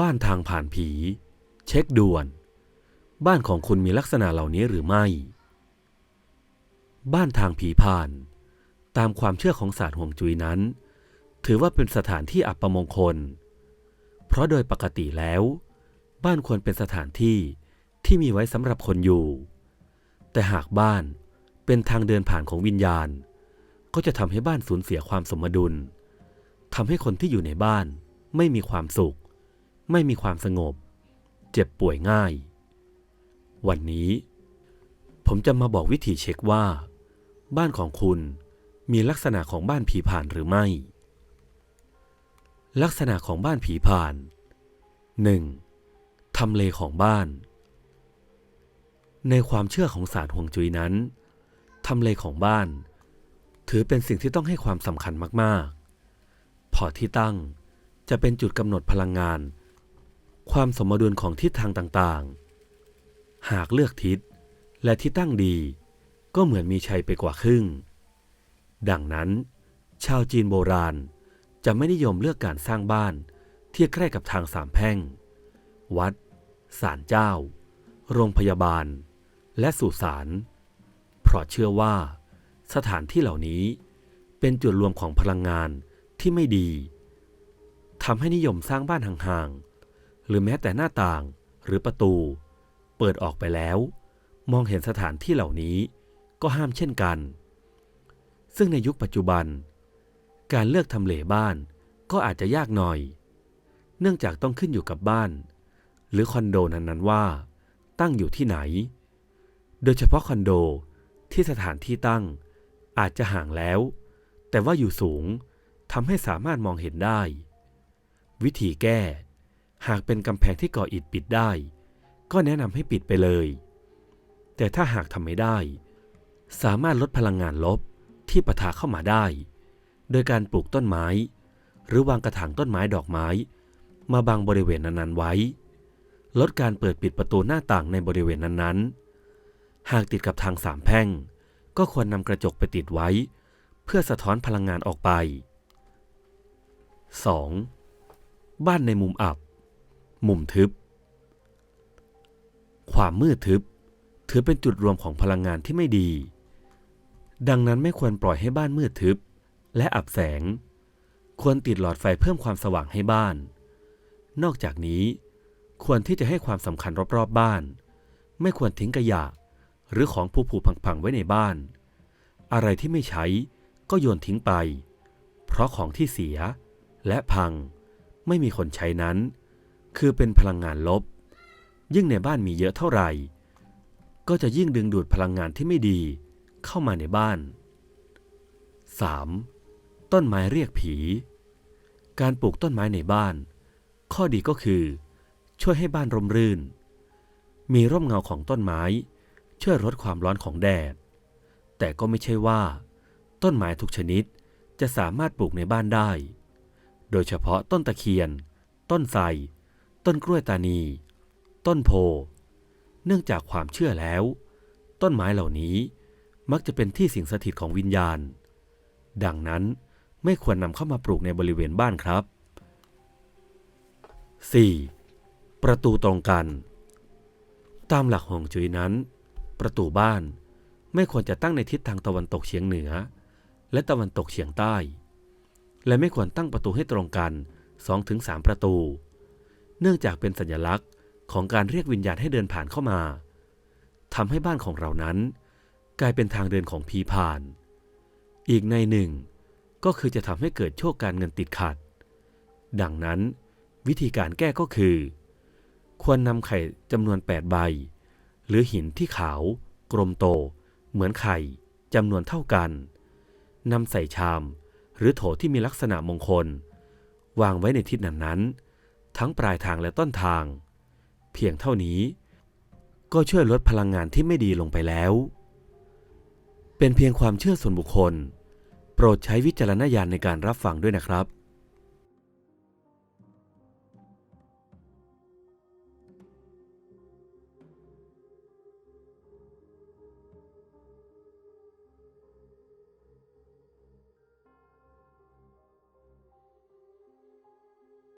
บ้านทางผ่านผี เช็คด่วน บ้านของคุณมีลักษณะเหล่านี้หรือไม่ บ้านทางผีผ่าน ตามความเชื่อของศาสตร์ห่วงจุ้ยนั้น ถือว่าเป็นสถานที่อับประมงคล เพราะโดยปกติแล้ว บ้านควรเป็นสถานที่ที่มีไว้สำหรับคนอยู่ แต่หากบ้านเป็นทางเดินผ่านของวิญญาณ ก็จะทำให้บ้านสูญเสียความสมดุลทำให้คนที่อยู่ในบ้านไม่มีความสุข ไม่มีความสงบ เจ็บป่วยง่าย วันนี้ ผมจะมาบอกวิธีเช็คว่า บ้านของคุณมีลักษณะของบ้านผีผ่านหรือไม่ ลักษณะของบ้านผีผ่าน 1. ทำเลของบ้าน ในความเชื่อของศาสตร์ห่วงจุ้ยนั้นทำเลของบ้าน ถือเป็นสิ่งที่ต้องให้ความสำคัญมากๆ พอที่ตั้งจะเป็นจุดกำหนดพลังงาน ความสมดุลของทิศทางต่างๆ หากเลือกทิศและที่ตั้งดีก็เหมือนมีชัยไปกว่าครึ่ง ดังนั้น ชาวจีนโบราณจะไม่นิยมเลือกการสร้างบ้านที่ใกล้กับทางสามแพร่ง วัด ศาลเจ้า โรงพยาบาล และสุสาน เพราะเชื่อว่าสถานที่เหล่านี้เป็นจุดรวมของพลังงานที่ไม่ดีทำให้นิยมสร้างบ้านห่างๆ หรือแม้แต่หน้าต่างหรือประตู เปิดออกไปแล้ว มองเห็นสถานที่เหล่านี้ก็ห้ามเช่นกัน ซึ่งในยุคปัจจุบัน การเลือกทำเลบ้านก็อาจจะยากหน่อย เนื่องจากต้องขึ้นอยู่กับบ้าน หรือคอนโดนั้นๆว่า ตั้งอยู่ที่ไหน โดยเฉพาะคอนโดที่สถานที่ตั้งอาจจะห่างแล้ว แต่ว่าอยู่สูงทำให้สามารถมองเห็นได้ วิธีแก้ หากเป็นกำแพงที่ก่ออิฐปิดได้ ก็แนะนำให้ปิดไปเลย แต่ถ้าหากทำไม่ได้ สามารถลดพลังงานลบที่ปะทะเข้ามาได้ โดยการปลูกต้นไม้ หรือวางกระถางต้นไม้ดอกไม้ มาบังบริเวณนั้นๆไว้ ลดการเปิดปิดประตูหน้าต่างในบริเวณนั้นๆ หากติดกับทางสามแพร่ง ก็ควรนำกระจกไปติดไว้ เพื่อสะท้อนพลังงานออกไป 2. บ้านในมุมอับ มุมทึบ ความมืดทึบ ถือเป็นจุดรวมของพลังงานที่ไม่ดี ดังนั้นไม่ควรปล่อยให้บ้านมืดทึบ และอับแสง ควรติดหลอดไฟเพิ่มความสว่างให้บ้าน นอกจากนี้ ควรที่จะให้ความสำคัญรอบๆบ้าน ไม่ควรทิ้งขยะหรือของผุๆพังๆไว้ในบ้าน อะไรที่ไม่ใช้ก็โยนทิ้งไป เพราะของที่เสียและพังไม่มีคนใช้นั้น คือเป็นพลังงานลบ ยิ่งในบ้านมีเยอะเท่าไหร่ ก็จะยิ่งดึงดูดพลังงานที่ไม่ดีเข้ามาในบ้าน 3. ต้นไม้เรียกผี การปลูกต้นไม้ในบ้าน ข้อดีก็คือ ช่วยให้บ้านร่มรื่น มีร่มเงาของต้นไม้ ช่วยลดความร้อนของแดด แต่ก็ไม่ใช่ว่า ต้นไม้ทุกชนิดจะสามารถปลูกในบ้านได้ โดยเฉพาะต้นตะเคียน ต้นไทร ต้นกล้วยตานี ต้นโพ เนื่องจากความเชื่อแล้ว ต้นไม้เหล่านี้มักจะเป็นที่สิงสถิตของวิญญาณ ดังนั้นไม่ควรนำเข้ามาปลูกในบริเวณบ้านครับ 4. ประตูตรงกัน ตามหลักฮวงจุ้ยนั้น ประตูบ้านไม่ควรจะตั้งในทิศทางตะวันตกเฉียงเหนือ และตะวันตกเฉียงใต้ และไม่ควรตั้งประตูให้ตรงกัน 2-3 ประตู เนื่องจากเป็นสัญลักษณ์ของการเรียกวิญญาณให้เดินผ่านเข้ามาทำให้บ้านของเรานั้น กลายเป็นทางเดินของผีผ่าน อีกในหนึ่ง ก็คือจะทำให้เกิดโชคการเงินติดขัด ดังนั้น วิธีการแก้ก็คือ ควรนำไข่จำนวน 8 ใบ หรือหินที่ขาว กลมโต เหมือนไข่จำนวนเท่ากันนำใส่ชาม หรือโถที่มีลักษณะมงคล วางไว้ในทิศนั้นๆ ทั้งปลายทางและต้นทาง เพียงเท่านี้ ก็ช่วยลดพลังงานที่ไม่ดีลงไปแล้ว เป็นเพียงความเชื่อส่วนบุคคล โปรดใช้วิจารณญาณในการรับฟังด้วยนะครับ